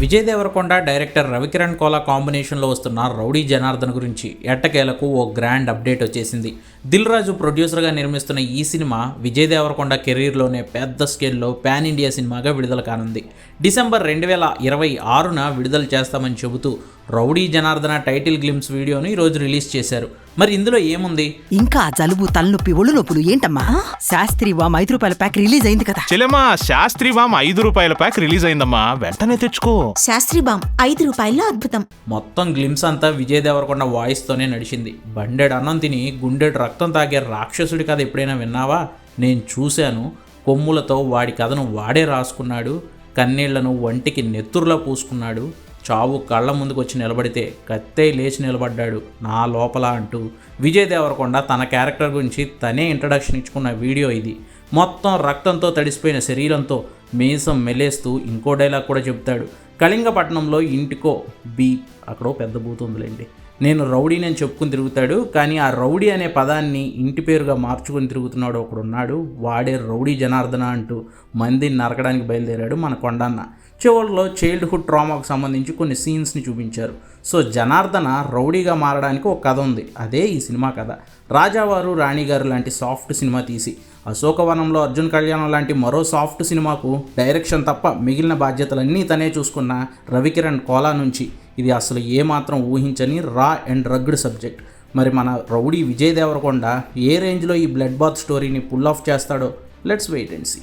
Vijay Devarakonda director Ravikiran Kola కాంబినేషన్లో వస్తున్న rowdy Janardhan గురించి ఎట్టకేలకు ఓ గ్రాండ్ అప్డేట్ వచ్చేసింది. దిల్ రాజు ప్రొడ్యూసర్గా నిర్మిస్తున్న ఈ సినిమా విజయ్ దేవరకొండ కెరీర్లోనే పెద్ద స్కేల్లో పాన్ ఇండియా సినిమాగా విడుదల కానుంది. డిసెంబర్ రెండు వేల ఇరవై ఆరున విడుదల చేస్తామని చెబుతూ రౌడీ జనార్దన టైటిల్ గ్లిమ్స్ వీడియోను ఈరోజు రిలీజ్ చేశారు. మరి ఇందులో ఏముంది? ఇంకా జలుబు తలనొప్పి ఒళ్ళు నొప్పులు ఏంటమ్మా? శాస్త్రి వామ్ ఐదు రూపాయల ప్యాక్ రిలీజ్ అయింది కదా. చెల్లెమ్మా శాస్త్రి వామ్ ఐదు రూపాయల ప్యాక్ రిలీజ్ అయిందమ్మా. వెంటనే తెచ్చుకో. శాస్త్రి బామ్ ఐదు రూపాయల్లో అద్భుతం. మొత్తం గ్లిమ్స్ అంతా విజయ్ దేవరకొండ వాయిస్తోనే నడిచింది. బండెడు అన్నం తిని గుండెడు రక్తం తాగే రాక్షసుడి కథ ఎప్పుడైనా విన్నావా? నేను చూశాను. కొమ్ములతో వాడి కథను వాడే రాసుకున్నాడు. కన్నీళ్ళను వంటికి నెత్తురులా పూసుకున్నాడు. చావు కళ్ళ ముందుకు వచ్చి నిలబడితే కత్తే లేచి నిలబడ్డాడు నా లోపల అంటూ. విజయ్ దేవరకొండ తన క్యారెక్టర్ గురించి తనే ఇంట్రడక్షన్ ఇచ్చుకున్న వీడియో ఇది. మొత్తం రక్తంతో తడిసిపోయిన శరీరంతో మీసం మెలేస్తూ ఇంకో డైలాగ్ కూడా చెబుతాడు. కళింగపట్నంలో ఇంటికో బీ. అక్కడో పెద్ద బూతుందిలేండి నేను రౌడీ అని చెప్పుకుని తిరుగుతాడు కానీ ఆ రౌడీ అనే పదాన్ని ఇంటి పేరుగా మార్చుకుని తిరుగుతున్నాడు ఒకడున్నాడు వాడే రౌడీ జనార్దన అంటూ మందిని నరకడానికి బయలుదేరాడు మన కొండన్న. చివరిలో చైల్డ్హుడ్ ట్రామాకు సంబంధించి కొన్ని సీన్స్ని చూపించారు. సో జనార్దన రౌడీగా మారడానికి ఒక కథ ఉంది. అదే ఈ సినిమా కథ. రాజావారు రాణిగారు లాంటి సాఫ్ట్ సినిమా తీసి అశోకవనంలో అర్జున్ కళ్యాణం లాంటి మరో సాఫ్ట్ సినిమాకు డైరెక్షన్ తప్ప మిగిలిన బాధ్యతలన్నీ తనే చూసుకున్న రవికిరణ్ కోలా నుంచి ఇది అసలు ఏమాత్రం ఊహించని రా అండ్ రగ్డ్ సబ్జెక్ట్. మరి మన రౌడీ విజయ్ దేవరకొండ ఏ రేంజ్లో ఈ బ్లడ్ బాత్ స్టోరీని పుల్ ఆఫ్ చేస్తాడో లెట్స్ వెయిట్ అండ్ సీ.